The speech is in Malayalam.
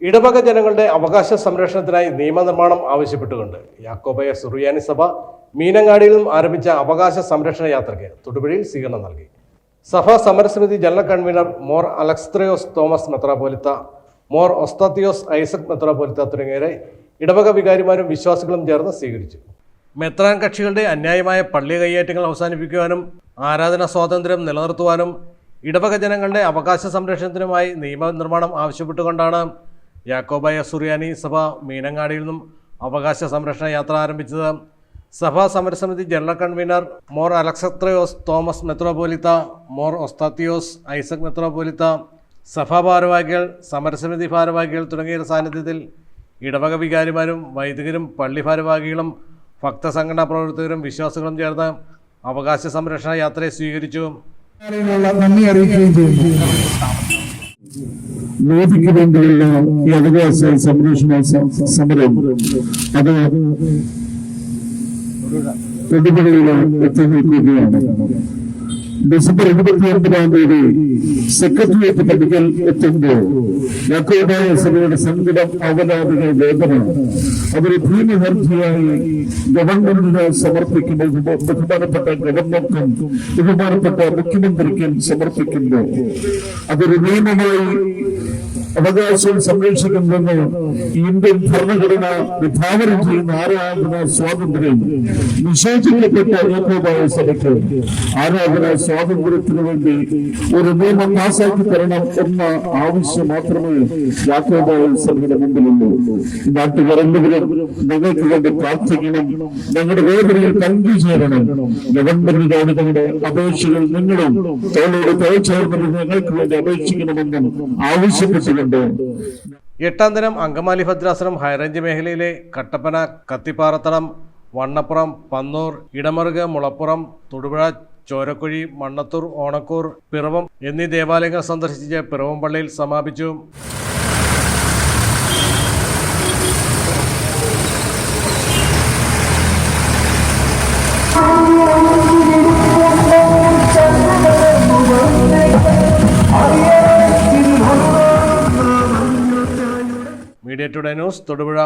ഇടവക ജനങ്ങളുടെ അവകാശ സംരക്ഷണത്തിനായി നിയമനിർമ്മാണം ആവശ്യപ്പെട്ടുകൊണ്ട് യാക്കോബയ സുറിയാനി സഭ മീനങ്ങാടിയിൽ നിന്നും ആരംഭിച്ച അവകാശ സംരക്ഷണ യാത്രയ്ക്ക് തൊടുപുഴയിൽ സ്വീകരണം നൽകി. സഭ സമരസമിതി general convener more Alexandrios Thomas മെത്രാപോലിത്ത മോർ ഒസ്താത്തിയോസ് ഐസക് മെത്രാപോലിത്ത തുടങ്ങിയവരെ ഇടവക വികാരിമാരും വിശ്വാസികളും ചേർന്ന് സ്വീകരിച്ചു. മെത്രാൻ കക്ഷികളുടെ അന്യായമായ പള്ളി കയ്യേറ്റങ്ങൾ അവസാനിപ്പിക്കുവാനും ആരാധന സ്വാതന്ത്ര്യം നിലനിർത്തുവാനും ഇടവക ജനങ്ങളുടെ അവകാശ സംരക്ഷണത്തിനുമായി നിയമനിർമ്മാണം ആവശ്യപ്പെട്ടുകൊണ്ടാണ് യാക്കോബായ സുറിയാനി സഭ മീനങ്ങാടിയിൽ നിന്നും അവകാശ സംരക്ഷണ യാത്ര ആരംഭിച്ചത്. സഭാ സമരസമിതി general convener more Alexandrios Thomas മെത്രോപോലിത്ത മോർ ഒസ്താത്തിയോസ് ഐസക് മെത്രോപോലിത്ത സഭാ ഭാരവാഹികൾ സമരസമിതി ഭാരവാഹികൾ തുടങ്ങിയ സാന്നിധ്യത്തിൽ ഇടവക വികാരിമാരും വൈദികരും പള്ളി ഭാരവാഹികളും ഭക്തസംഘടനാ പ്രവർത്തകരും വിശ്വാസികളും ചേർന്ന് അവകാശ സംരക്ഷണ യാത്രയെ സ്വീകരിച്ചു. നന്ദി അറിയിക്കുകയും മോദിക്ക് വേണ്ടിയുള്ള ഈ അവകാശ സംരക്ഷണ സമരം. അത് തൊടുപുഴയിൽ എത്തി നിൽക്കുകയാണ് ഡിസംബർ ഇരുപത്തിയൊൻപതാം തീയതി സെക്രട്ടേറിയറ്റ് പടിക്കൽ എത്തുമ്പോൾ യാക്കോബായ സഭയുടെ സങ്കടം അവലാദികൾ വേദന. അവരെ ഭീമഹർജിയായി ഗവൺമെന്റിന് സമർപ്പിക്കുമ്പോൾ ബഹുമാനപ്പെട്ട ഗവർണർക്കും ബഹുമാനപ്പെട്ട മുഖ്യമന്ത്രിക്കും സമർപ്പിക്കുമ്പോൾ അതൊരു നിയമമായി അവകാശം സംരക്ഷിക്കുന്നതെന്ന് ഇന്ത്യൻ ഭരണഘടന വിഭാവനം ചെയ്യുന്ന ആരാധന സ്വാതന്ത്ര്യം നിഷേധിക്കപ്പെട്ട ഏകോപായ സഭയ്ക്ക് ആരാധന സ്വാതന്ത്ര്യത്തിന് വേണ്ടി ഒരു നിയമം പാസാക്കി തരണം എന്ന ആവശ്യം മാത്രമേ യാക്കോബായ സഭയുടെ മുമ്പിലുള്ളൂ. നാട്ടുകാരെല്ലാവരും ഞങ്ങൾക്ക് വേണ്ടി പ്രാർത്ഥിക്കണം. ഞങ്ങളുടെ വേദനയിൽ പങ്കുചേരണം ഗവൺമെന്റിനോട് ഞങ്ങളുടെ അപേക്ഷകൾ നിങ്ങളും തോളോട് തോൾ ചേർന്നത് ഞങ്ങൾക്ക് വേണ്ടി അപേക്ഷിക്കണമെന്നും എട്ടാം ദിനം അങ്കമാലി ഭദ്രാസനം ഹൈറേഞ്ച് മേഖലയിലെ കട്ടപ്പന കത്തിപ്പാറത്തടം വണ്ണപ്പുറം പന്നൂർ ഇടമറുക് മുളപ്പുറം തൊടുപുഴ ചോരക്കുഴി മണ്ണത്തൂർ ഓണക്കൂർ പിറവം എന്നീ ദേവാലയങ്ങൾ സന്ദർശിച്ച് പിറവം പള്ളിയിൽ സമാപിച്ചു. Media today news Thodupuzha